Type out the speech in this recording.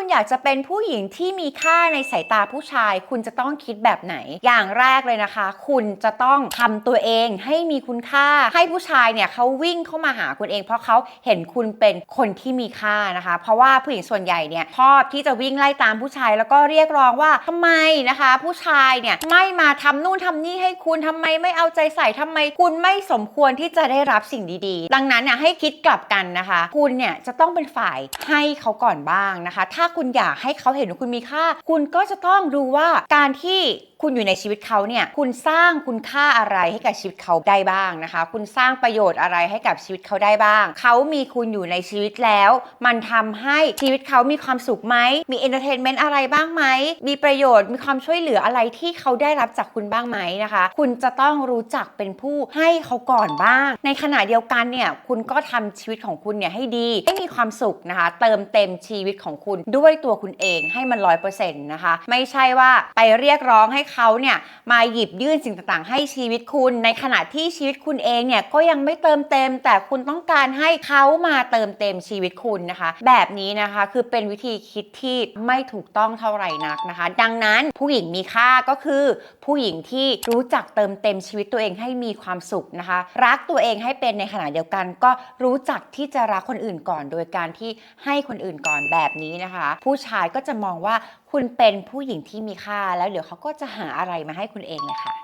คุณอยากจะเป็นผู้หญิงที่มีค่าในสายตาผู้ชาย คุณจะต้องคิดแบบไหน อย่างแรกเลยนะคะ คุณจะต้องทำตัวเองให้มีคุณค่า ให้ผู้ชายเนี่ยเขาวิ่งเข้ามาหาคุณเอง เพราะเขาเห็นคุณเป็นคนที่มีค่านะคะ เพราะว่าผู้หญิงส่วนใหญ่เนี่ยชอบที่จะวิ่งไล่ตามผู้ชาย แล้วก็เรียกร้องว่าทำไมนะคะ ผู้ชายเนี่ยไม่มาทำนู่นทำนี่ให้คุณทำไมไม่เอาใจใส่ทำไมคุณไม่สมควรที่จะได้รับสิ่งดีๆ ดังนั้นเนี่ยให้คิดกลับกันนะคะ คุณเนี่ยจะต้องเป็นฝ่ายให้เขาก่อนบ้างนะคะ ถ้าคุณอยากให้เขาเห็นว่าคุณมีค่า คุณก็จะต้องดูว่าการที่คุณอยู่ในชีวิตเขาเนี่ย คุณสร้างคุณค่าอะไรให้กับชีวิตเขาได้บ้างนะคะ คุณสร้างประโยชน์อะไรให้กับชีวิตเขาได้บ้าง เขามีคุณอยู่ในชีวิตแล้ว มันทำให้ชีวิตเขามีความสุขไหม มีเอนเตอร์เทนเมนต์อะไรบ้างไหม มีประโยชน์ มีความช่วยเหลืออะไรที่เขาได้รับจากคุณบ้างไหมนะคะ คุณจะต้องรู้จักเป็นผู้ให้เขาก่อนบ้าง ในขณะเดียวกันเนี่ย คุณก็ทำชีวิตของคุณเนี่ยให้ดี ให้มีความสุขนะคะ เติมเต็มชีวิตของคุณด้วยตัวคุณเองให้มันร้อยเปอร์เซ็นต์นะคะ ไม่ใช่ว่าไปเรียกร้องให้เขาเนี่ยมาหยิบยื่นสิ่งต่างๆ ให้ชีวิตคุณ ในขณะที่ชีวิตคุณเองเนี่ยก็ยังไม่เติมเต็ม แต่คุณต้องการให้เขามาเติมเต็มชีวิตคุณนะคะ แบบนี้นะคะคือเป็นวิธีคิดที่ไม่ถูกต้องเท่าไหร่นักนะคะ ดังนั้นผู้หญิงมีค่าก็คือ ผู้หญิงที่รู้จักเติมเต็มชีวิตตัวเองให้มีความสุขนะคะ รักตัวเองให้เป็นในขณะเดียวกัน ก็รู้จักที่จะรักคนอื่นก่อน โดยการที่ให้คนอื่นก่อนแบบนี้นะคะผู้ชายก็จะมองว่าคุณเป็นผู้หญิงที่มีค่า แล้วเดี๋ยวเขาก็จะหาอะไรมาให้คุณเองเลยค่ะ